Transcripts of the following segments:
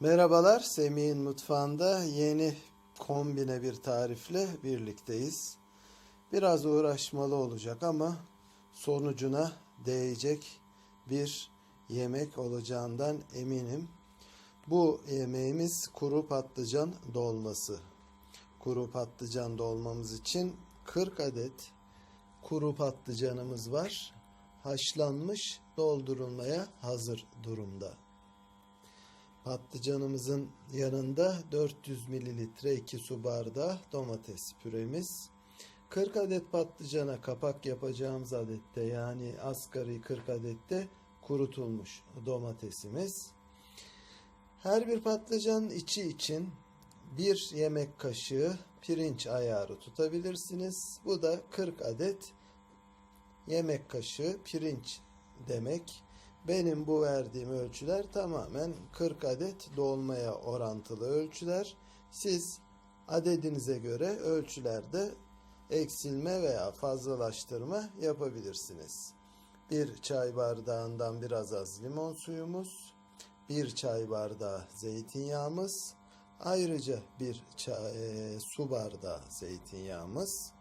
Merhabalar, Semih'in mutfağında yeni kombine bir tarifle birlikteyiz. Biraz uğraşmalı olacak ama sonucuna değecek bir yemek olacağından eminim. Bu yemeğimiz kuru patlıcan dolması. Kuru patlıcan dolmamız için 40 adet kuru patlıcanımız var. Haşlanmış, doldurulmaya hazır durumda. Patlıcanımızın yanında 400 mililitre 2 su bardağı domates püremiz. 40 adet patlıcana kapak yapacağımız adette yani asgari 40 adette kurutulmuş domatesimiz. Her bir patlıcan içi için bir yemek kaşığı pirinç ayarı tutabilirsiniz. Bu da 40 adet yemek kaşığı pirinç demek. Benim bu verdiğim ölçüler tamamen 40 adet dolmaya orantılı ölçüler. Siz adedinize göre ölçülerde eksilme veya fazlalaştırma yapabilirsiniz. Bir çay bardağından biraz az limon suyumuz, bir çay bardağı zeytinyağımız, ayrıca bir çay, e, su bardağı zeytinyağımız,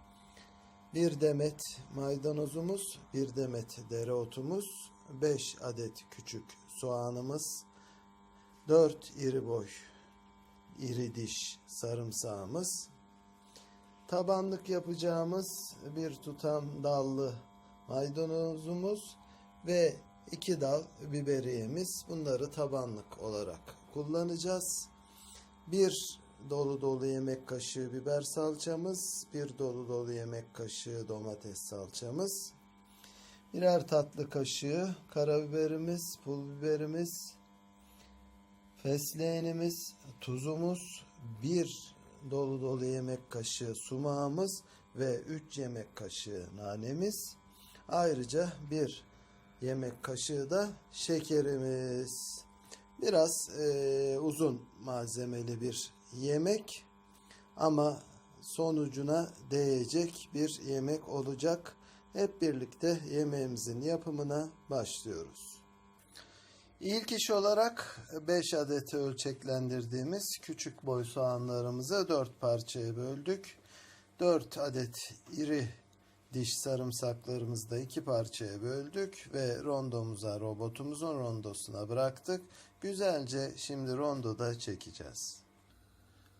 bir demet maydanozumuz, bir demet dereotumuz, 5 adet küçük soğanımız, 4 iri boy iri diş sarımsağımız, tabanlık yapacağımız bir tutam dallı maydanozumuz ve iki dal biberiyemiz. Bunları tabanlık olarak kullanacağız. Bir dolu dolu yemek kaşığı biber salçamız, bir dolu dolu yemek kaşığı domates salçamız, birer tatlı kaşığı karabiberimiz, pul biberimiz, fesleğenimiz, tuzumuz, bir dolu dolu yemek kaşığı sumağımız ve 3 yemek kaşığı nanemiz. Ayrıca bir yemek kaşığı da şekerimiz. Biraz e, uzun malzemeli bir yemek ama sonucuna değecek bir yemek olacak. Hep birlikte yemeğimizin yapımına başlıyoruz. İlk iş olarak 5 adet ölçeklendirdiğimiz küçük boy soğanlarımızı 4 parçaya böldük. 4 adet iri diş sarımsaklarımızı da 2 parçaya böldük ve rondomuza robotumuzun rondosuna bıraktık. Güzelce şimdi rondoda çekeceğiz.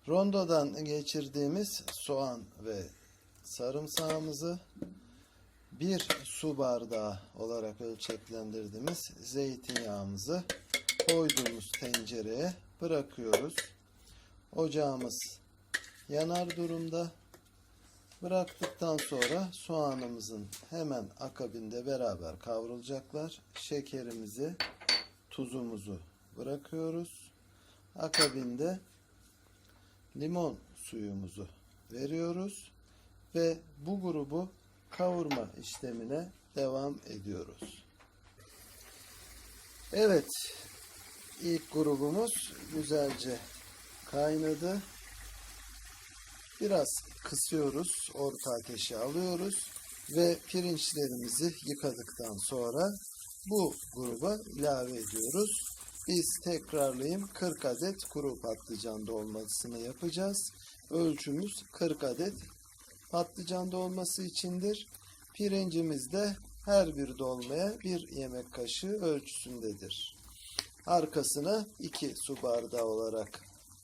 Rondodan geçirdiğimiz soğan ve sarımsağımızı bir su bardağı olarak ölçeklendirdiğimiz zeytinyağımızı koyduğumuz tencereye bırakıyoruz. Ocağımız yanar durumda. Bıraktıktan sonra soğanımızın hemen akabinde beraber kavrulacaklar. Şekerimizi, tuzumuzu bırakıyoruz. Akabinde limon suyumuzu veriyoruz ve bu grubu kavurma işlemine devam ediyoruz. Evet, ilk grubumuz güzelce kaynadı. Biraz kısıyoruz, orta ateşe alıyoruz ve pirinçlerimizi yıkadıktan sonra bu gruba ilave ediyoruz. Biz tekrarlayayım 40 adet kuru patlıcan dolmasını yapacağız. Ölçümüz 40 adet patlıcan dolması içindir. Pirincimiz de her bir dolmaya bir yemek kaşığı ölçüsündedir. Arkasına 2 su bardağı olarak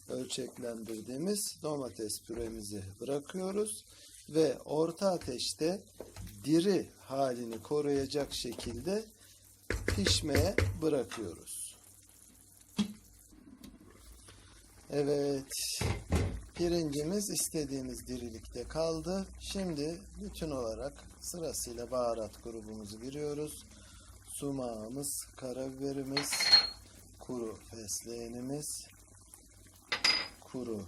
ölçeklendirdiğimiz domates püremizi bırakıyoruz ve orta ateşte diri halini koruyacak şekilde pişmeye bırakıyoruz. Evet, pirincimiz istediğimiz dirilikte kaldı. Şimdi bütün olarak sırasıyla baharat grubumuzu giriyoruz. Sumağımız, karabiberimiz, kuru fesleğenimiz, kuru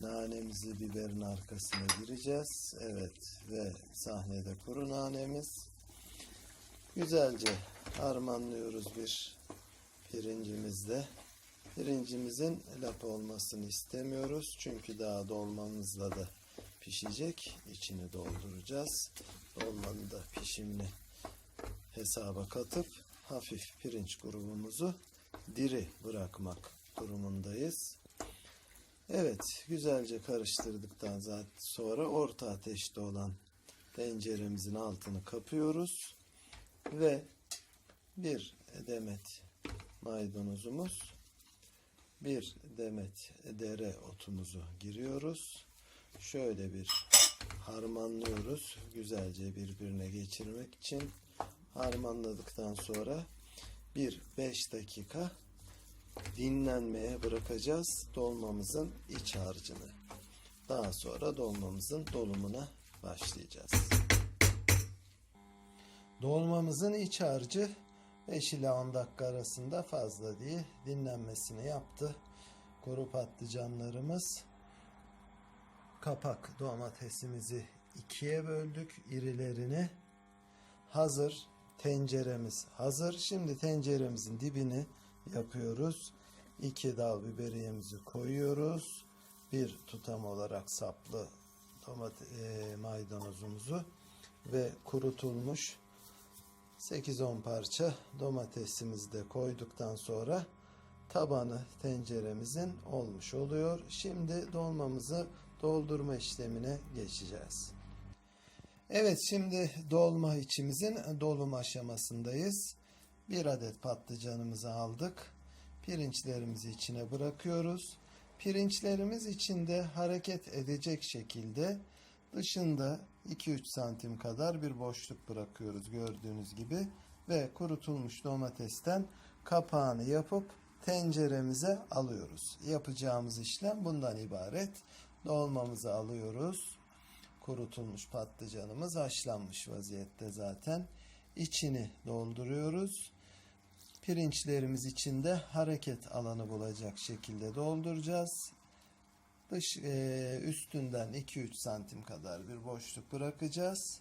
nanemizi biberin arkasına gireceğiz. Evet ve sahnede kuru nanemiz. Güzelce harmanlıyoruz bir pirincimizle. Pirincimizin lapa olmasını istemiyoruz. Çünkü daha dolmamızla da pişecek. İçini dolduracağız. Dolmanın da pişimini hesaba katıp hafif pirinç grubumuzu diri bırakmak durumundayız. Evet, güzelce karıştırdıktan sonra orta ateşte olan tenceremizin altını kapıyoruz ve bir demet maydanozumuz, bir demet dere otumuzu giriyoruz. Şöyle bir harmanlıyoruz güzelce birbirine geçirmek için. Harmanladıktan sonra bir 5 dakika dinlenmeye bırakacağız dolmamızın iç harcını. Daha sonra dolmamızın dolumuna başlayacağız. Dolmamızın iç harcı 5 ila 10 dakika arasında fazla değil dinlenmesini yaptı. Kuru patlıcanlarımız kapak domatesimizi ikiye böldük irilerini. Hazır tenceremiz hazır. Şimdi tenceremizin dibini yapıyoruz. İki dal biberiyemizi koyuyoruz. Bir tutam olarak saplı domates, e, maydanozumuzu ve kurutulmuş 8-10 parça domatesimizi de koyduktan sonra tabanı tenceremizin olmuş oluyor. Şimdi dolmamızı doldurma işlemine geçeceğiz. Evet şimdi dolma içimizin dolum aşamasındayız. Bir adet patlıcanımızı aldık. Pirinçlerimizi içine bırakıyoruz. Pirinçlerimiz içinde hareket edecek şekilde dışında 2-3 santim kadar bir boşluk bırakıyoruz gördüğünüz gibi. Ve kurutulmuş domatesten kapağını yapıp tenceremize alıyoruz. Yapacağımız işlem bundan ibaret. Dolmamızı alıyoruz. Kurutulmuş patlıcanımız haşlanmış vaziyette zaten. İçini dolduruyoruz. Pirinçlerimiz içinde hareket alanı bulacak şekilde dolduracağız. Dış e, üstünden 2-3 santim kadar bir boşluk bırakacağız.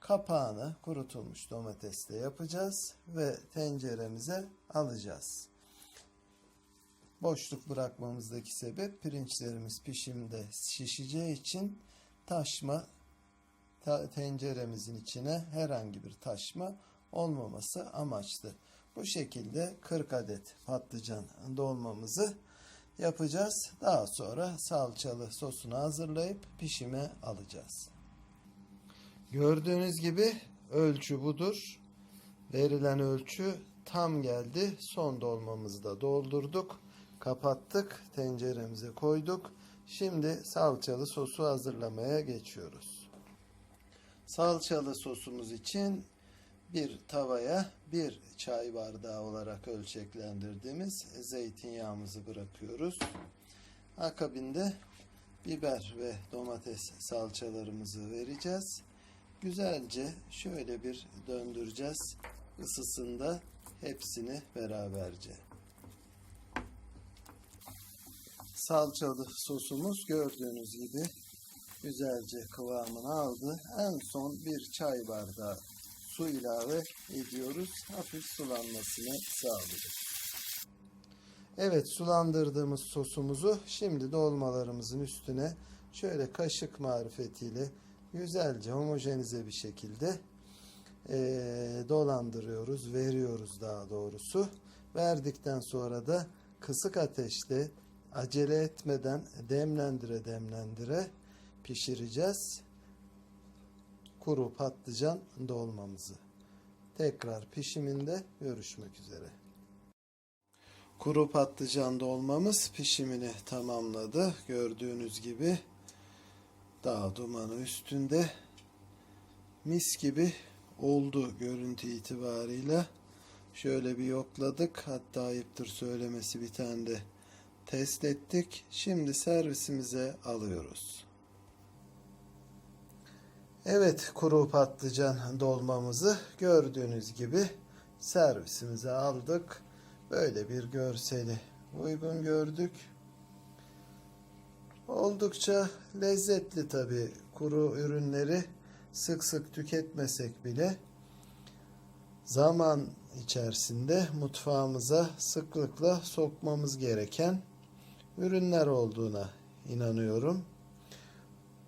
Kapağını kurutulmuş domatesle yapacağız ve tenceremize alacağız. Boşluk bırakmamızdaki sebep pirinçlerimiz pişimde şişeceği için taşma ta- tenceremizin içine herhangi bir taşma olmaması amaçlı. Bu şekilde 40 adet patlıcan dolmamızı yapacağız. Daha sonra salçalı sosunu hazırlayıp pişime alacağız. Gördüğünüz gibi ölçü budur. Verilen ölçü tam geldi. Son dolmamızı da doldurduk. Kapattık. Tenceremize koyduk. Şimdi salçalı sosu hazırlamaya geçiyoruz. Salçalı sosumuz için bir tavaya bir çay bardağı olarak ölçeklendirdiğimiz zeytinyağımızı bırakıyoruz. Akabinde biber ve domates salçalarımızı vereceğiz. Güzelce şöyle bir döndüreceğiz. Isısında hepsini beraberce. Salçalı sosumuz gördüğünüz gibi güzelce kıvamını aldı. En son bir çay bardağı su ilave ediyoruz. Hafif sulanmasını sağlıyoruz. Evet sulandırdığımız sosumuzu şimdi dolmalarımızın üstüne şöyle kaşık marifetiyle güzelce homojenize bir şekilde eee, dolandırıyoruz, veriyoruz daha doğrusu. Verdikten sonra da kısık ateşte acele etmeden demlendire demlendire pişireceğiz kuru patlıcan dolmamızı. Tekrar pişiminde görüşmek üzere. Kuru patlıcan dolmamız pişimini tamamladı. Gördüğünüz gibi dağ dumanı üstünde mis gibi oldu görüntü itibarıyla. Şöyle bir yokladık. Hatta ayıptır söylemesi bir tane de test ettik. Şimdi servisimize alıyoruz. Evet kuru patlıcan dolmamızı gördüğünüz gibi servisimize aldık. Böyle bir görseli uygun gördük. Oldukça lezzetli tabi kuru ürünleri sık sık tüketmesek bile zaman içerisinde mutfağımıza sıklıkla sokmamız gereken ürünler olduğuna inanıyorum.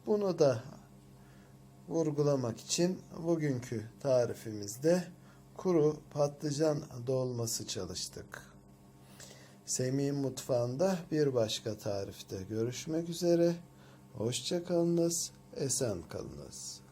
Bunu da vurgulamak için bugünkü tarifimizde kuru patlıcan dolması çalıştık. Semih'in mutfağında bir başka tarifte görüşmek üzere. Hoşça kalınız, esen kalınız.